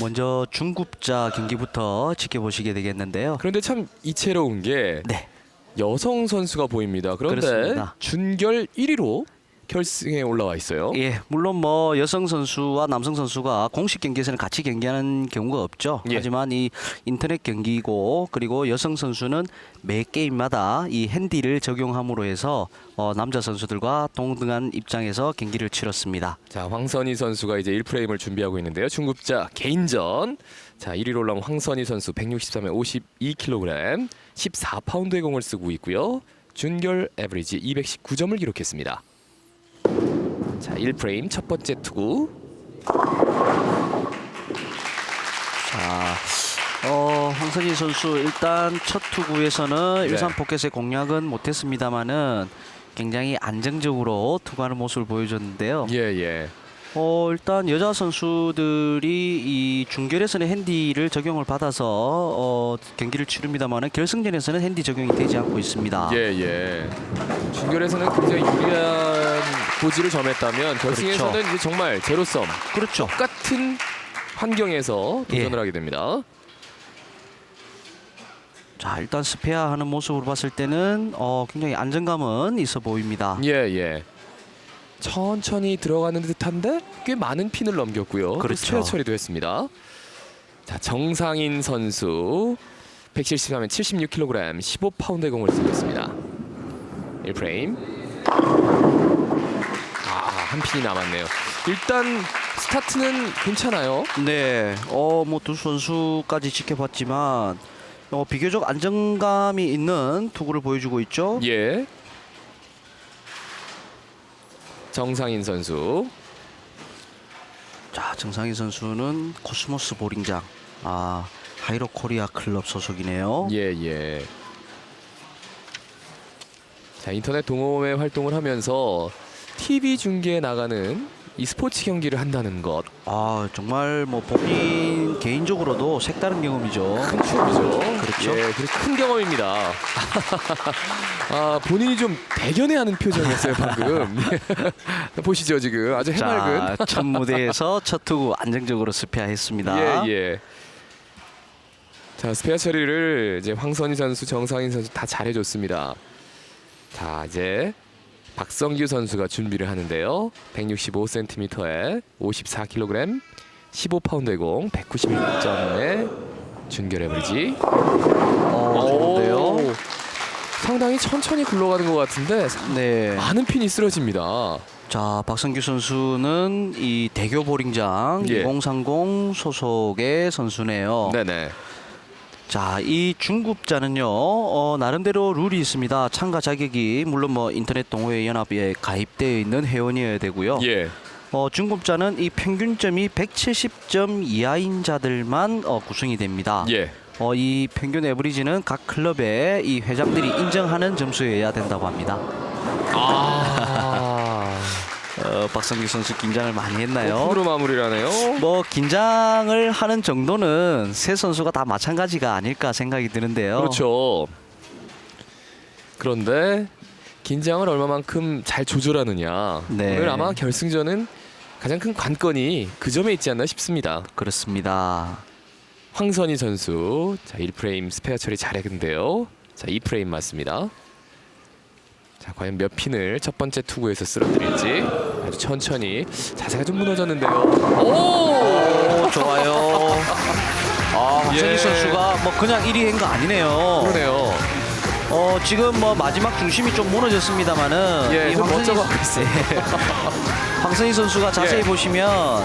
먼저 중급자 경기부터 지켜보시게 되겠는데요. 그런데 참 이채로운 게 네. 여성 선수가 보입니다. 그런데 그렇습니다. 준결 1위로 결승에 올라와 있어요. 예, 물론 뭐 여성 선수와 남성 선수가 공식 경기에서는 같이 경기하는 경우가 없죠. 예. 하지만 이 인터넷 경기고 그리고 여성 선수는 매 게임마다 이 핸디를 적용함으로 해서 어, 남자 선수들과 동등한 입장에서 경기를 치렀습니다. 자, 황선희 선수가 이제 1프레임을 준비하고 있는데요. 중급자 개인전. 자, 1위로 올라온 황선희 선수 163에 52kg, 14파운드의 공을 쓰고 있고요. 준결 에버리지 219점을 기록했습니다. 자, 1프레임 첫 번째 투구. 자, 어, 황선희 선수 일단 첫 투구에서는 네. 일산 포켓의 공략은 못했습니다만은 굉장히 안정적으로 투구하는 모습을 보여줬는데요. 예, 예. 어, 일단 여자 선수들이 이 중결에서는 핸디를 적용을 받아서 어, 경기를 치릅니다만은 결승전에서는 핸디 적용이 되지 않고 있습니다. 예, 예. 준결에서는 굉장히 유리한 고지를 점했다면 결승에서는 그렇죠. 이제 정말 제로섬 그렇죠. 똑같은 환경에서 도전을 예. 하게 됩니다. 자, 일단 스페어 하는 모습으로 봤을 때는 어, 굉장히 안정감은 있어 보입니다. 예, 예. 천천히 들어가는 듯한데 꽤 많은 핀을 넘겼고요. 또 그렇죠. 스페어 처리도 했습니다. 자, 정상인 선수 173면 76kg, 15파운드의 공을 쓰고 있습니다. 1프레임. 아, 한 핀이 남았네요. 일단 스타트는 괜찮아요. 네, 어, 뭐 두 선수까지 지켜봤지만 어, 비교적 안정감이 있는 투구를 보여주고 있죠. 예. 정상인 선수. 자, 정상희 선수는 코스모스 보링장, 아 하이로 코리아 클럽 소속이네요. 예, 예. 자, 인터넷 동호회 활동을 하면서 TV 중계에 나가는 이 스포츠 경기를 한다는 것. 아 정말 뭐 본인 개인적으로도 색다른 경험이죠. 큰 추억이죠. 그렇죠. 예, 그리고 큰 경험입니다. 아, 본인이 좀 대견해하는 표정이었어요, 방금. 보시죠, 지금. 아주 해맑은. 자, 첫 무대에서 첫 투구 안정적으로 스페어했습니다. 예, 예. 자, 스페어 처리를 이제 황선희 선수, 정상인 선수 다 잘해줬습니다. 자, 이제 박성규 선수가 준비를 하는데요. 165cm에 54kg, 15파운드의 공, 191점의 준결 에버리지. 어, 상당히 천천히 굴러가는 것 같은데 네. 많은 핀이 쓰러집니다. 자, 박성규 선수는 이 대교 보링장 예. 2030 소속의 선수네요. 네네. 자, 이 중급자는요, 어, 나름대로 룰이 있습니다. 참가 자격이 물론 뭐 인터넷 동호회 연합에 가입되어 있는 회원이어야 되고요. 예. 어, 중급자는 이 평균점이 170점 이하인 자들만 어, 구성이 됩니다. 예. 어, 이 평균 에버리지는 각 클럽의 이 회장들이 인정하는 점수여야 된다고 합니다. 아. 어, 박성규 선수 긴장을 많이 했나요? 프로 마무리를 하네요. 뭐 긴장을 하는 정도는 세 선수가 다 마찬가지가 아닐까 생각이 드는데요. 그렇죠. 그런데 긴장을 얼마만큼 잘 조절하느냐. 네. 오늘 아마 결승전은 가장 큰 관건이 그 점에 있지 않나 싶습니다. 그렇습니다. 황선희 선수 자 1프레임 스페어 처리 잘했는데요. 자 2프레임 맞습니다. 자 과연 몇 핀을 첫 번째 투구에서 쓰러뜨릴지 아주 천천히 자세가 좀 무너졌는데요. 오! 오, 좋아요. 아, 박성규 예. 선수가 뭐 그냥 1위인 거 아니네요. 그러네요. 어, 지금 뭐 마지막 중심이 좀 무너졌습니다만은 예, 이좀 멋져가고 있어요. 황선희 선수가 자세히 예. 보시면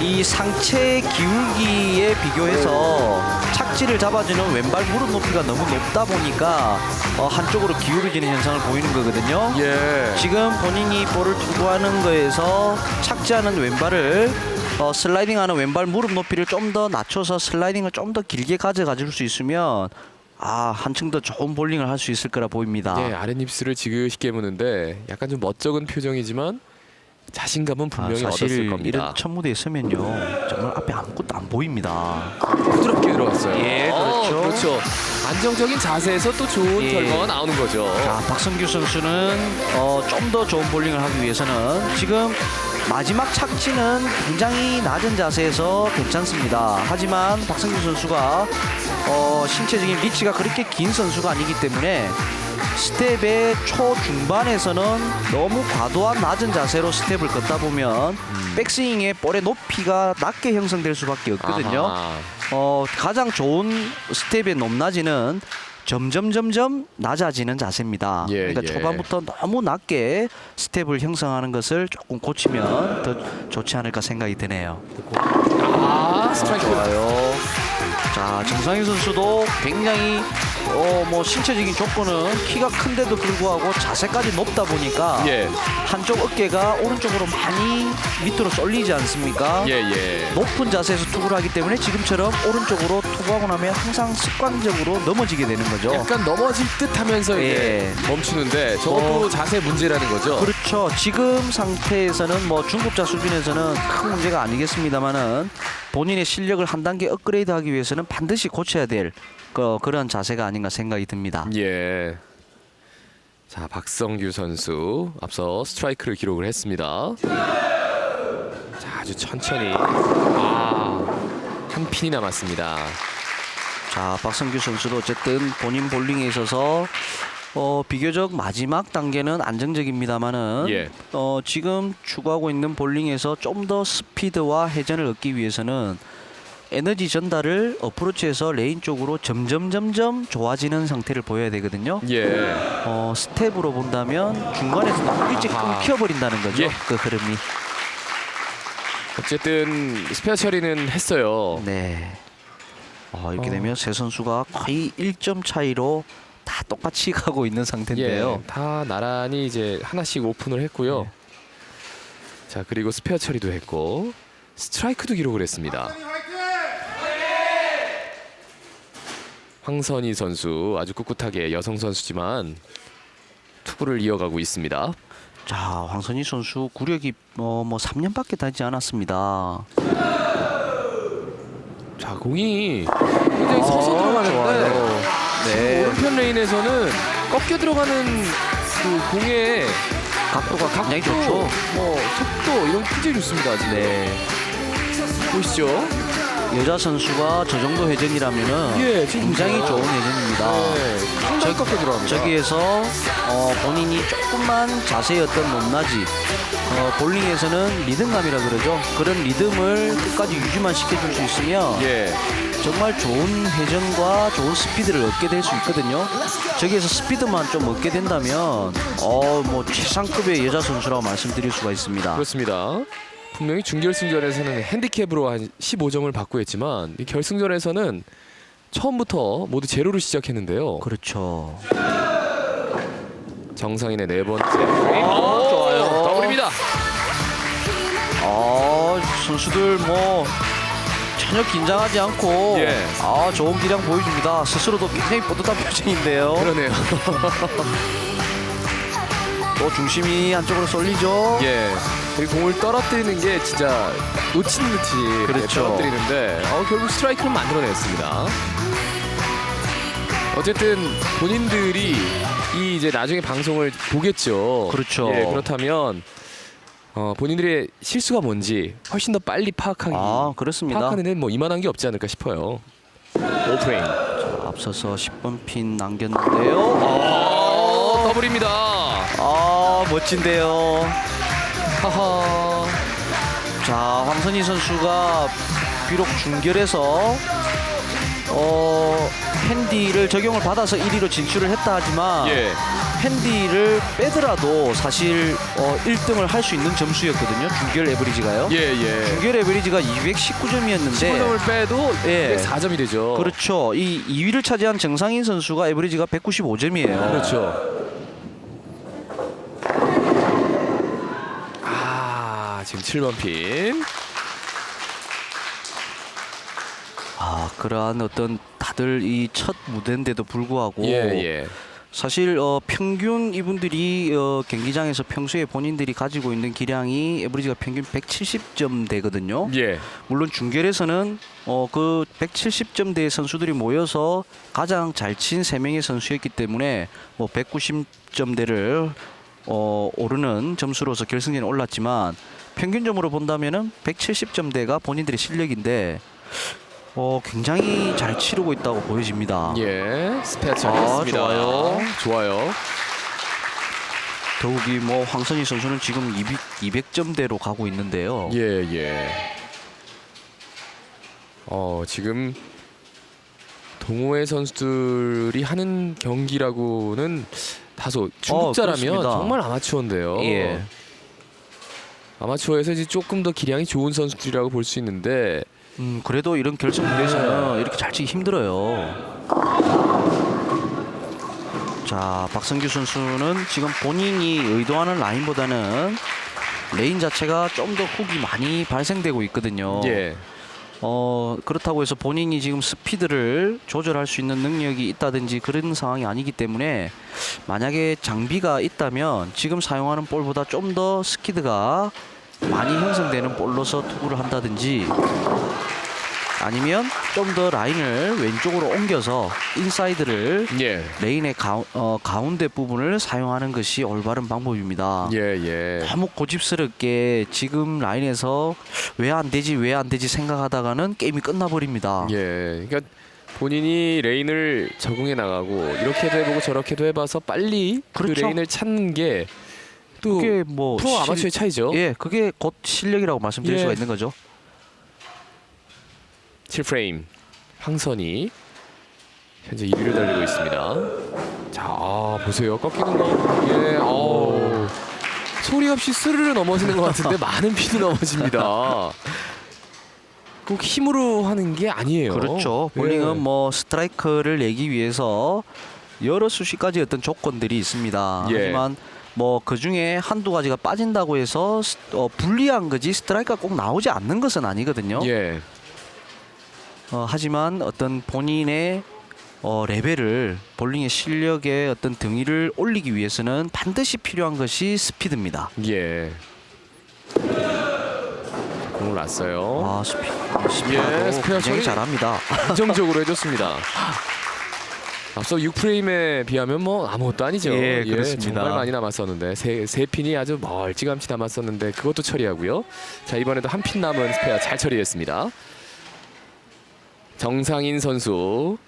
이 상체 기울기에 비교해서 착지를 잡아주는 왼발 무릎 높이가 너무 높다 보니까 어, 한쪽으로 기울어지는 현상을 보이는 거거든요. 예. 지금 본인이 볼을 투구하는 거에서 착지하는 왼발을 어, 슬라이딩하는 왼발 무릎 높이를 좀 더 낮춰서 슬라이딩을 좀 더 길게 가져가 줄 수 있으면 아 한층 더 좋은 볼링을 할 수 있을 거라 보입니다. 예, 아랫입술을 지그시 깨무는데 약간 좀 멋쩍은 표정이지만 자신감은 아, 분명히 얻었을 겁니다. 이런 첫 무대에 서면요 정말 앞에 아무것도 안 보입니다. 부드럽게 들어왔어요. 예, 그렇죠. 어, 그렇죠. 안정적인 자세에서 또 좋은 예. 결과가 나오는 거죠. 자 박성규 선수는 어, 좀더 좋은 볼링을 하기 위해서는 지금 마지막 착지는 굉장히 낮은 자세에서 괜찮습니다. 하지만 박성규 선수가 어, 신체적인 리치가 그렇게 긴 선수가 아니기 때문에 스텝의 초중반에서는 너무 과도한 낮은 자세로 스텝을 걷다 보면 백스윙의 볼의 높이가 낮게 형성될 수밖에 없거든요. 아하. 어, 가장 좋은 스텝의 높낮이는 점점 점점 낮아지는 자세입니다. 예, 그러니까 예. 초반부터 너무 낮게 스텝을 형성하는 것을 조금 고치면 더 좋지 않을까 생각이 드네요. 아 스트라이크. 좋아요. 자, 정상희 선수도 굉장히 어, 뭐 신체적인 조건은 키가 큰데도 불구하고 자세까지 높다 보니까 예. 한쪽 어깨가 오른쪽으로 많이 밑으로 쏠리지 않습니까? 예 예. 높은 자세에서 투구를 하기 때문에 지금처럼 오른쪽으로 투구하고 나면 항상 습관적으로 넘어지게 되는 거죠. 약간 넘어질 듯 하면서 이제 예. 멈추는데 저것도 어. 자세 문제라는 거죠. 그렇죠. 지금 상태에서는 뭐 중급자 수준에서는 큰 문제가 아니겠습니다만은 본인의 실력을 한 단계 업그레이드하기 위해서는 반드시 고쳐야 될 그, 그런 자세가 아닌가 생각이 듭니다. 예. 자 박성규 선수 앞서 스트라이크를 기록을 했습니다. 자 아주 천천히 아한 핀이 남았습니다. 자, 박성규 선수도 어쨌든 본인 볼링에 있어서 어, 비교적 마지막 단계는 안정적입니다만은 예. 어, 지금 추구하고 있는 볼링에서 좀 더 스피드와 회전을 얻기 위해서는 에너지 전달을 어프로치에서 레인 쪽으로 점점 점점 좋아지는 상태를 보여야 되거든요. 예. 어, 스텝으로 본다면 중간에서 너무 일찍 아하. 끊겨버린다는 거죠. 예. 그 흐름이. 어쨌든 스페어 처리는 했어요. 네. 어, 이렇게 어. 되면 세 선수가 거의 1점 차이로 다 똑같이 가고 있는 상태인데요. 예, 다 나란히 이제 하나씩 오픈을 했고요. 네. 자 그리고 스페어 처리도 했고 스트라이크도 기록을 했습니다. 황선희 선수 아주 꿋꿋하게 여성 선수지만 투구를 이어가고 있습니다. 자, 황선희 선수 구력이 어, 뭐 3년밖에 되지 않았습니다. 자 공이 굉장히 서서 들어가는데 좋아요. 네. 오른편 레인에서는 꺾여 들어가는 그 공의 각도가 굉장히 각도, 좋죠. 뭐 속도 이런 게 굉장히 좋습니다. 지금 네. 보시죠. 여자 선수가 저 정도 회전이라면은 예, 굉장히. 좋은 회전입니다. 네, 상당히 꺾여 들어갑니다. 저기에서 어, 본인이 조금만 자세히 어떤 높낮이 어, 볼링에서는 리듬감이라 그러죠. 그런 리듬을 끝까지 유지만 시켜줄 수 있으면 예. 정말 좋은 회전과 좋은 스피드를 얻게 될 수 있거든요. 저기에서 스피드만 좀 얻게 된다면 어 뭐 최상급의 여자 선수라고 말씀드릴 수가 있습니다. 그렇습니다. 분명히 준결승전에서는 핸디캡으로 한 15점을 받고 했지만 이 결승전에서는 처음부터 모두 제로로 시작했는데요. 그렇죠. 정상인의 네 번째. 아, 좋아요. 더블입니다. 아 선수들 뭐 전혀 긴장하지 않고 예. 아 좋은 기량 보여줍니다. 스스로도 굉장히 뿌듯한 표정인데요. 그러네요. 또 중심이 한쪽으로 쏠리죠. 예. 이 공을 떨어뜨리는 게 진짜 놓친 듯이 이렇게 그렇죠. 떨어뜨리는데 어, 결국 스트라이크를 만들어냈습니다. 어쨌든 본인들이 이 이제 나중에 방송을 보겠죠. 그렇죠. 예, 그렇다면 어, 본인들의 실수가 뭔지 훨씬 더 빨리 파악하기 아 그렇습니다. 파악하는 데는 뭐 이만한 게 없지 않을까 싶어요. 오프레인. 앞서서 10번 핀 남겼는데요. 어, 더블입니다. 아 멋진데요. 하하. 자 황선희 선수가 비록 중결에서 어 핸디를 적용을 받아서 1위로 진출을 했다 하지만 예. 핸디를 빼더라도 사실 어 1등을 할 수 있는 점수였거든요. 중결 에버리지가요. 예, 예. 중결 에버리지가 219점이었는데 15점을 빼도 예. 204점이 되죠. 그렇죠. 이 2위를 차지한 정상인 선수가 에버리지가 195점이에요. 그렇죠. 아, 지금 7번 핀. 아, 그러한 어떤 다들 이 첫 무대인데도 불구하고 예, 예. 사실 어, 평균 이분들이 어, 경기장에서 평소에 본인들이 가지고 있는 기량이 에버리지가 평균 170점 대거든요. 예. 물론 중결에서는 어, 그 170점 대 선수들이 모여서 가장 잘 친 세 명의 선수였기 때문에 뭐 190점 대를 어, 오르는 점수로서 결승전에 올랐지만 평균점으로 본다면은 170점대가 본인들의 실력인데 어, 굉장히 잘 치르고 있다고 보여집니다. 예, 스페어 아, 처리했습니다. 좋아요. 좋아요. 더욱이 뭐 황선희 선수는 지금 200, 200점대로 가고 있는데요. 예, 예. 어, 지금 동호회 선수들이 하는 경기라고는 다소 중국자라면 어, 그렇습니다. 정말 아마추어인데요. 예. 아마추어에서 이제 조금 더 기량이 좋은 선수들이라고 볼 수 있는데 음, 그래도 이런 결승 무대에서는 이렇게 잘 치기 힘들어요. 자, 박성규 선수는 지금 본인이 의도하는 라인보다는 레인 자체가 좀 더 훅이 많이 발생되고 있거든요. 예. 어, 그렇다고 해서 본인이 지금 스피드를 조절할 수 있는 능력이 있다든지 그런 상황이 아니기 때문에 만약에 장비가 있다면 지금 사용하는 볼보다 좀 더 스키드가 많이 형성되는 볼로서 투구를 한다든지 아니면 좀 더 라인을 왼쪽으로 옮겨서 인사이드를 예. 레인의 가우, 어, 가운데 부분을 사용하는 것이 올바른 방법입니다. 예, 예. 너무 고집스럽게 지금 라인에서 왜 안 되지 왜 안 되지 생각하다가는 게임이 끝나버립니다. 예. 그러니까 본인이 레인을 적응해 나가고 이렇게도 해보고 저렇게도 해봐서 빨리 그 그렇죠. 레인을 찾는 게 또 그게 뭐 프로 실- 아마추어의 차이죠. 예, 그게 곧 실력이라고 말씀드릴 예. 수가 있는 거죠. 7프레임 황선이 현재 1위를 달리고 있습니다. 자 아, 보세요 꺾이는 거. 예. 어 소리 없이 스르르 넘어지는 것 같은데 많은 핀이 넘어집니다. 꼭 힘으로 하는 게 아니에요. 그렇죠. 예. 볼링은 뭐 스트라이크를 내기 위해서 여러 수십 가지 어떤 조건들이 있습니다. 예. 하지만 뭐 그 중에 한두 가지가 빠진다고 해서 스- 어, 불리한 거지 스트라이크가 꼭 나오지 않는 것은 아니거든요. 예. 어, 하지만 어떤 본인의 어, 레벨을 볼링의 실력의 어떤 등위를 올리기 위해서는 반드시 필요한 것이 스피드입니다. 예. 공을 놨어요. 아 스피, 예, 스피드도 스페어 굉장히 처리. 잘합니다. 안정적으로 해줬습니다. 앞서 6프레임에 비하면 뭐 아무것도 아니죠. 예, 그렇습니다. 정말 많이 남았었는데 세, 세 핀이 아주 멀찌감치 남았었는데 그것도 처리하고요. 자 이번에도 한 핀 남은 스페어 잘 처리했습니다. 정상인 선수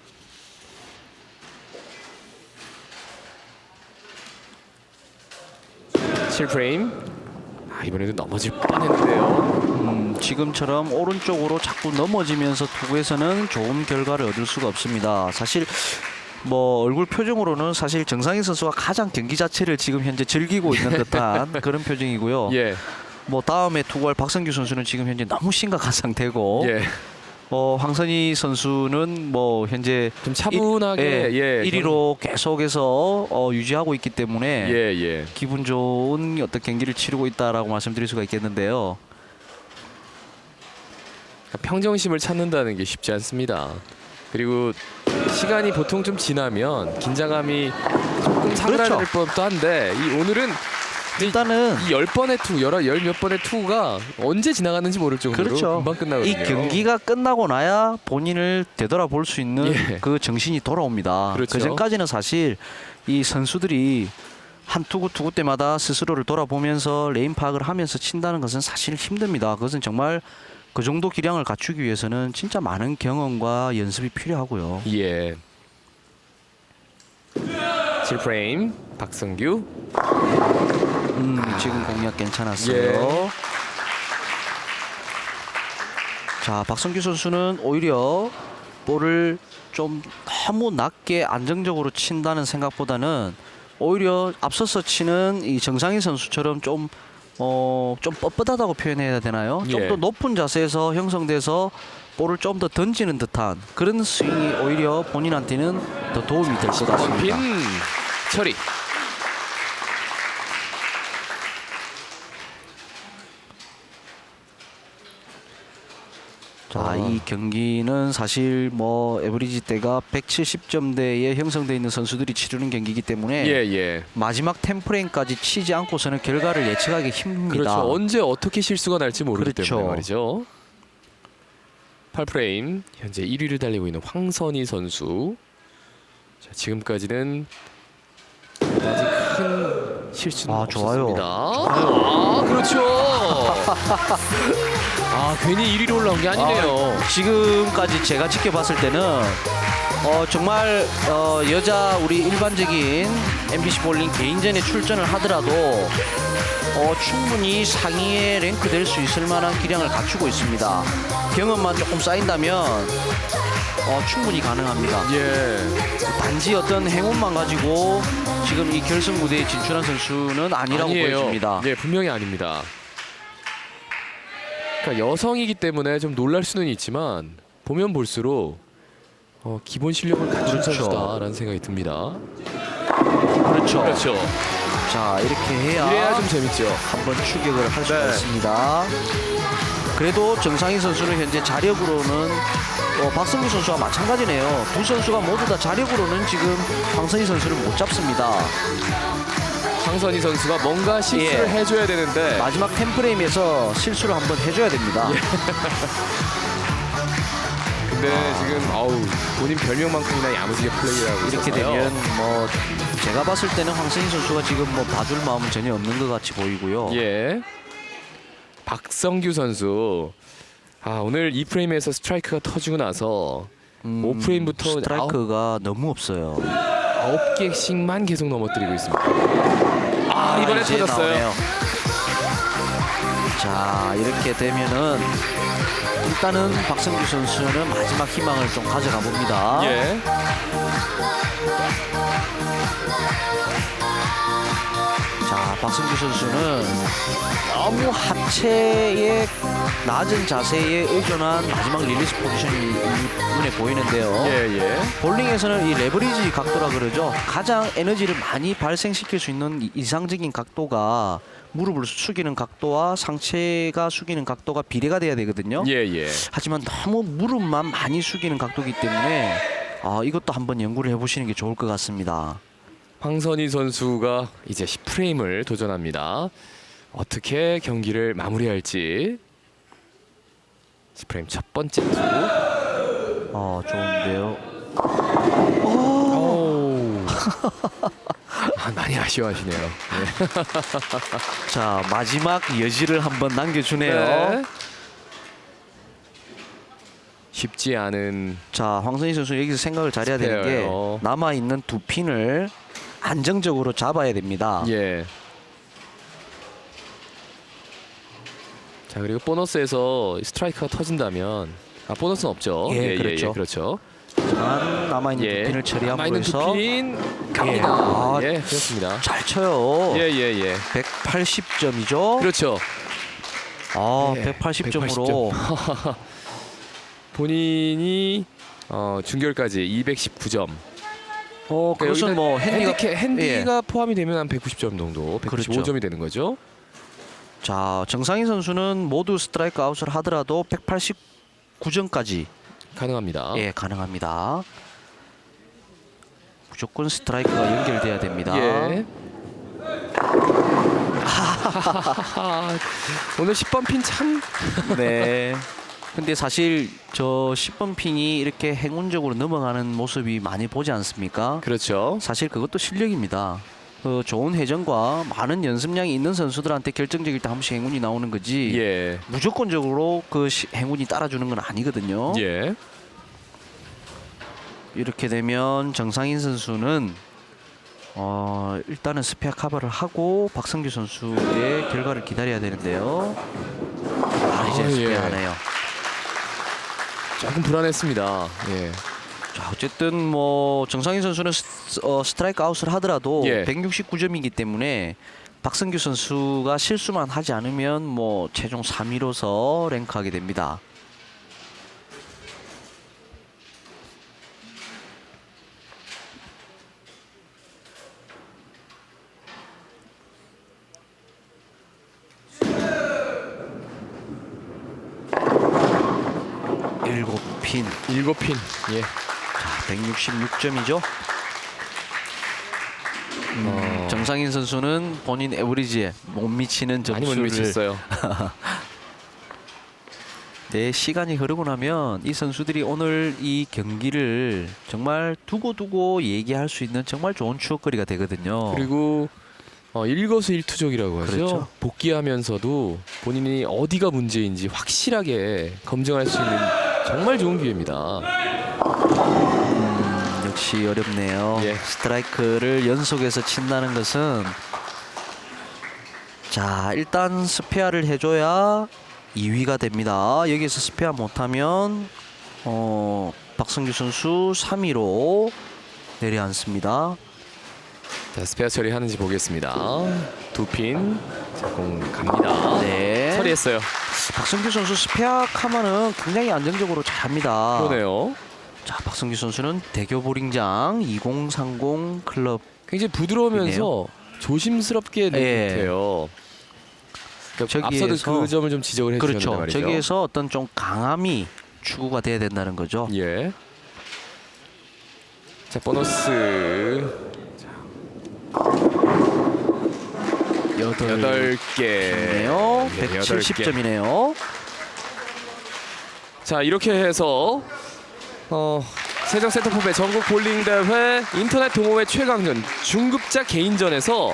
칠 프레임 아, 이번에도 넘어질 뻔했는데요. 음, 지금처럼 오른쪽으로 자꾸 넘어지면서 투구에서는 좋은 결과를 얻을 수가 없습니다. 사실 뭐 얼굴 표정으로는 사실 정상인 선수가 가장 경기 자체를 지금 현재 즐기고 있는 듯한 그런 표정이고요. 예, 뭐 다음에 투구할 박성규 선수는 지금 현재 너무 심각한 상태고 예, 어, 황선희 선수는 뭐 현재 좀 차분하게 예, 1위로 계속해서 어, 유지하고 있기 때문에 예, 예. 기분 좋은 어떤 경기를 치르고 있다라고 말씀드릴 수가 있겠는데요. 평정심을 찾는다는 게 쉽지 않습니다. 그리고 시간이 보통 좀 지나면 긴장감이 조금 사그라들 그렇죠. 법도 한데 이 오늘은 일단은 이 열 번의 투, 열열 몇 번의 투가 언제 지나갔는지 모를 정도로 그렇죠. 금방 끝나거든요. 이 경기가 끝나고 나야 본인을 되돌아볼 수 있는 예. 그 정신이 돌아옵니다. 그렇죠. 그 전까지는 사실 이 선수들이 한 투구 투구 때마다 스스로를 돌아보면서 레인 파악을 하면서 친다는 것은 사실 힘듭니다. 그것은 정말 그 정도 기량을 갖추기 위해서는 진짜 많은 경험과 연습이 필요하고요. 예. 7프레임 박성규 음, 아. 지금 공략 괜찮았어요. 예. 자, 박성규 선수는 오히려 볼을 좀 너무 낮게 안정적으로 친다는 생각보다는 오히려 앞서서 치는 이 정상인 선수처럼 좀 어, 좀 뻣뻣하다고 표현해야 되나요? 좀 예. 더 높은 자세에서 형성돼서 볼을 좀 더 던지는 듯한 그런 스윙이 오히려 본인한테는 더 도움이 될것핀 같습니다. 처리. 자, 아. 이 경기는 사실 뭐 에버리지 때가 170점대에 형성돼 있는 선수들이 치르는 경기이기 때문에 예, 예. 마지막 템프레임까지 치지 않고서는 결과를 예측하기 힘듭니다. 그렇죠. 언제 어떻게 실수가 날지 모르기 그렇죠. 때문에 말이죠. 8프레임 현재 1위를 달리고 있는 황선희 선수. 자, 지금까지는 아직 큰 실수는 아, 좋아요. 없었습니다. 아, 그렇죠. 아, 괜히 1위로 올라온 게 아니네요. 지금까지 제가 지켜봤을 때는 어, 정말 어, 여자 우리 일반적인 MBC 볼링 개인전에 출전을 하더라도 어, 충분히 상위에 랭크될 수 있을 만한 기량을 갖추고 있습니다. 경험만 조금 쌓인다면 어, 충분히 가능합니다. 예. 단지 어떤 행운만 가지고 지금 이 결승 무대에 진출한 선수는 아니라고 아니에요. 보여집니다. 예, 분명히 아닙니다. 그러니까 여성이기 때문에 좀 놀랄 수는 있지만 보면 볼수록 어, 기본 실력을 갖춘 그렇죠. 선수다라는 생각이 듭니다. 그렇죠. 그렇죠. 자 이렇게 해야 이래야 좀 재밌죠. 한번 추격을 할 수가 네. 있습니다. 그래도 정상인 선수는 현재 자력으로는 어, 박성규 선수와 마찬가지네요. 두 선수가 모두 다 자력으로는 지금 황선희 선수를 못 잡습니다. 황선희 선수가 뭔가 실수를 예. 해줘야 되는데 마지막 템프레임에서 실수를 한번 해줘야 됩니다. 예. 근데 지금 아우 본인 별명만큼이나 야무지게 플레이를 하고 이렇게 있어서요. 되면 뭐 제가 봤을 때는 황선희 선수가 지금 뭐 봐줄 마음은 전혀 없는 것 같이 보이고요. 예. 박성규 선수. 아, 오늘 이 프레임에서 스트라이크가 터지고 나서 음, 오 프레임부터 스트라이크가 너무 없어요. 아홉 개씩만 계속 넘어뜨리고 있습니다. 아, 이번에 이제 터졌어요. 나오네요. 자 이렇게 되면은 일단은 박성규 선수는 마지막 희망을 좀 가져가 봅니다. 예. 자 박성규 선수는 너무 하체의 낮은 자세에 의존한 마지막 릴리스 포지션이 눈에 보이는데요. 예, 예. 볼링에서는 이 레버리지 각도라 그러죠. 가장 에너지를 많이 발생시킬 수 있는 이- 이상적인 각도가 무릎을 숙이는 각도와 상체가 숙이는 각도가 비례가 돼야 되거든요. 예, 예. 하지만 너무 무릎만 많이 숙이는 각도이기 때문에 아, 이것도 한번 연구를 해보시는 게 좋을 것 같습니다. 황선희 선수가 이제 10프레임을 도전합니다. 어떻게 경기를 마무리할지. 10프레임 첫 번째 투. 어, 좋은데요. 오. 아, 많이 아쉬워하시네요. 네. 자, 마지막 여지를 한번 남겨주네요. 네. 쉽지 않은 자, 황선희 선수 여기서 생각을 잘해야 되는 게 스페어요. 남아 있는 두 핀을 안정적으로 잡아야 됩니다. 예. 자 그리고 보너스에서 스트라이크가 터진다면 아 보너스는 없죠. 예, 그렇죠. 그렇죠. 하지만 남아 있는 예. 두 핀을 처리함으로 남아있는 두 해서 핀 갑니다. 아. 예, 그렇습니다. 잘 쳐요. 예, 예, 예. 180점이죠. 그렇죠. 아, 예, 180점으로 본인이 어, 중결까지 219점. 어, 그것은 뭐 핸디가 핸디캡, 핸디가 포함이 되면 한 190점 정도, 195점이 그렇죠. 되는 거죠. 자, 정상인 선수는 모두 스트라이크 아웃을 하더라도 189점까지 가능합니다. 예, 가능합니다. 무조건 스트라이크가 연결돼야 됩니다. 예. 오늘 10번 핀 참 네. 근데 사실 저 10번 핀이 이렇게 행운적으로 넘어가는 모습이 많이 보지 않습니까? 그렇죠. 사실 그것도 실력입니다. 그 좋은 회전과 많은 연습량이 있는 선수들한테 결정적일 때 한 번씩 행운이 나오는 거지. 예. 무조건적으로 그 시- 행운이 따라주는 건 아니거든요. 예. 이렇게 되면 정상인 선수는 어, 일단은 스페어 커버를 하고 박성규 선수의 결과를 기다려야 되는데요. 아, 이제 아, 스페어 예. 하네요. 조금 불안했습니다. 예. 자, 어쨌든 뭐 정상인 선수는 스, 어, 스트라이크 아웃을 하더라도 예. 169점이기 때문에 박성규 선수가 실수만 하지 않으면 뭐 최종 3위로서 랭크하게 됩니다. 일곱 핀, 일곱 핀. 예. 166점이죠. 어, 정상인 선수는 본인 에버리지에 못 미치는 많이 못 점수를 미쳤어요. 네, 시간이 흐르고 나면 이 선수들이 오늘 이 경기를 정말 두고두고 얘기할 수 있는 정말 좋은 추억거리가 되거든요. 그리고 어, 일거수일투족이라고 하죠. 그렇죠. 복귀하면서도 본인이 어디가 문제인지 확실하게 검증할 수 있는 정말 좋은 기회입니다. 음, 역시 어렵네요. 예. 스트라이크를 연속해서 친다는 것은 자 일단 스페어를 해줘야 2위가 됩니다. 여기서 스페어 못하면 어, 박성규 선수 3위로 내려앉습니다. 자, 스페어 처리하는지 보겠습니다. 두 핀. 자, 공 갑니다. 네. 처리했어요. 박성규 선수 스페어 카마는 굉장히 안정적으로 잘합니다. 그러네요. 자 박성규 선수는 대교 보링장 2030 클럽 굉장히 부드러우면서 조심스럽게 예. 내요. 그러니까 앞서도 그 점을 좀 지적을 해주셨는데 그렇죠. 말이죠. 저기에서 어떤 좀 강함이 추구가 돼야 된다는 거죠. 예. 자 보너스 여덟 여덟 개. 네요. 네, 여덟 개. 170점이네요. 자 이렇게 해서 어, 세종 센터포의 전국 볼링 대회 인터넷 동호회 최강전 중급자 개인전에서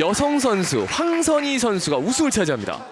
여성 선수 황선희 선수가 우승을 차지합니다.